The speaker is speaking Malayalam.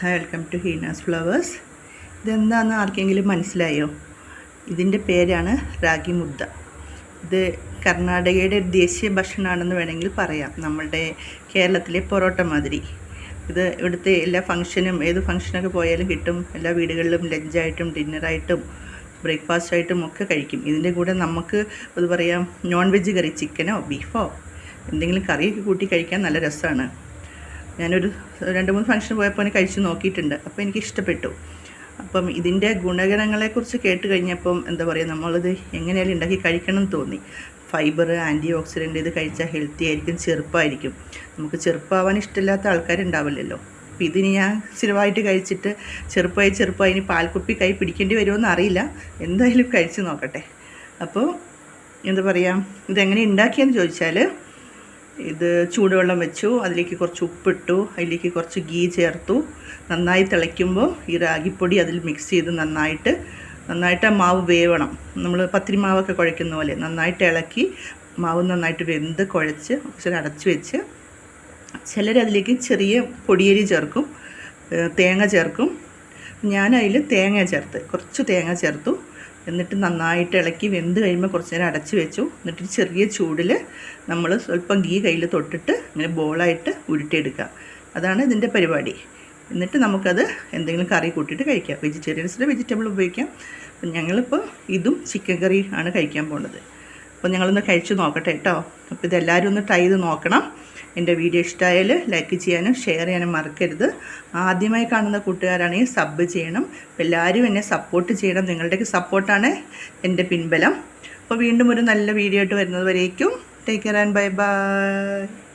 വെൽക്കം ടു ഹീനാസ് ഫ്ലവേഴ്സ് ഇതെന്താണെന്ന് ആർക്കെങ്കിലും മനസ്സിലായോ? ഇതിന്റെ പേരാണ് റാഗി മുദ്ദ ഇത് കർണാടകയുടെ ഒരു ദേശീയ ഭക്ഷണമാണെന്ന് വേണമെങ്കിൽ പറയാം. നമ്മളുടെ കേരളത്തിലെ പൊറോട്ട മാതിരി. ഇത് ഇവിടുത്തെ എല്ലാ ഫംഗ്ഷനും ഏത് ഫംഗ്ഷനൊക്കെ പോയാലും കിട്ടും. എല്ലാ വീടുകളിലും ലഞ്ചായിട്ടും ഡിന്നറായിട്ടും ബ്രേക്ക്ഫാസ്റ്റ് ആയിട്ടും ഒക്കെ കഴിക്കും. ഇതിന്റെ കൂടെ നമുക്ക് അത് പറയാം നോൺ വെജ് കറി ചിക്കനോ ബീഫോ എന്തെങ്കിലും കറിയൊക്കെ കൂട്ടി കഴിക്കാൻ നല്ല രസമാണ്. ഞാനൊരു രണ്ട് മൂന്ന് ഫംഗ്ഷൻ പോയപ്പോൾ കഴിച്ച് നോക്കിയിട്ടുണ്ട്. അപ്പോൾ എനിക്ക് ഇഷ്ടപ്പെട്ടു അപ്പം ഇതിന്റെ ഗുണഗണങ്ങളെക്കുറിച്ച് കേട്ട് കഴിഞ്ഞപ്പം എന്താ പറയുക നമ്മളിത് എങ്ങനെയാലും ഉണ്ടാക്കി കഴിക്കണം എന്ന് തോന്നി. ഫൈബർ ആന്റി ഓക്സിഡന്റ് ഇത് കഴിച്ചാൽ ഹെൽത്തി ആയിരിക്കും ചെറുപ്പമായിരിക്കും നമുക്ക് ചെറുപ്പമാവാൻ ഇഷ്ടമില്ലാത്ത ആൾക്കാരുണ്ടാവില്ലല്ലോ. അപ്പോൾ ഇതിന് ഞാൻ സ്ഥിരമായിട്ട് കഴിച്ചിട്ട് ചെറുപ്പമായി ചെറുപ്പമായി ഇനി പാൽക്കുപ്പി കൈ പിടിക്കേണ്ടി വരുമോ അറിയില്ല. എന്തായാലും കഴിച്ച് നോക്കട്ടെ. അപ്പോൾ എന്താ പറയുക ഇതെങ്ങനെ ഉണ്ടാക്കിയെന്ന് ചോദിച്ചാൽ ഇത് ചൂടുവെള്ളം വെച്ചു. അതിലേക്ക് കുറച്ച് ഉപ്പിട്ടു. അതിലേക്ക് കുറച്ച് ഗീ ചേർത്തു. നന്നായി തിളയ്ക്കുമ്പോൾ ഈ റാഗിപ്പൊടി അതിൽ മിക്സ് ചെയ്ത് നന്നായിട്ട് നന്നായിട്ട് ആ മാവ് വേവണം. നമ്മൾ പത്തിരി മാവൊക്കെ കുഴയ്ക്കുന്ന പോലെ നന്നായിട്ട് ഇളക്കി മാവ് നന്നായിട്ട് വെന്ത് കുഴച്ച് കുറച്ച് അടച്ച് വെച്ച് ചിലരതിലേക്ക് ചെറിയ പൊടിയരി ചേർക്കും തേങ്ങ ചേർക്കും. ഞാനതിൽ തേങ്ങ ചേർത്ത് കുറച്ച് തേങ്ങ ചേർത്തു. എന്നിട്ട് നന്നായിട്ട് ഇളക്കി വെന്ത് കഴിയുമ്പോൾ കുറച്ച് നേരം അടച്ച് വെച്ചു. എന്നിട്ട് ചെറിയ ചൂടിൽ നമ്മൾ സ്വല്പം ഗീ കയ്യിൽ തൊട്ടിട്ട് ഇങ്ങനെ ബോളായിട്ട് ഉരുട്ടിയെടുക്കുക അതാണ് ഇതിന്റെ പരിപാടി. എന്നിട്ട് നമുക്കത് എന്തെങ്കിലും കറി കൂട്ടിയിട്ട് കഴിക്കാം. വെജിറ്റേറിയൻസിന്റെ വെജിറ്റബിൾ ഉപയോഗിക്കാം. അപ്പം ഞങ്ങളിപ്പോൾ ഇതും ചിക്കൻ കറി ആണ് കഴിക്കാൻ പോകുന്നത് അപ്പോൾ ഞങ്ങളൊന്ന് കഴിച്ച് നോക്കട്ടെ കേട്ടോ അപ്പോൾ ഇതെല്ലാവരും ഒന്ന് ട്രൈ ചെയ്ത് നോക്കണം. എന്റെ വീഡിയോ ഇഷ്ടമായാൽ ലൈക്ക് ചെയ്യാനും ഷെയർ ചെയ്യാനും മറക്കരുത്. ആദ്യമായി കാണുന്ന കൂട്ടുകാരാണെങ്കിൽ സബ് ചെയ്യണം. അപ്പോൾ എല്ലാവരും എന്നെ സപ്പോർട്ട് ചെയ്യണം. നിങ്ങളുടെയൊക്കെ സപ്പോർട്ടാണ് എന്റെ പിൻബലം. അപ്പോൾ വീണ്ടും ഒരു നല്ല വീഡിയോ ആയിട്ട് വരുന്നത് വരേക്കും. Take care and bye bye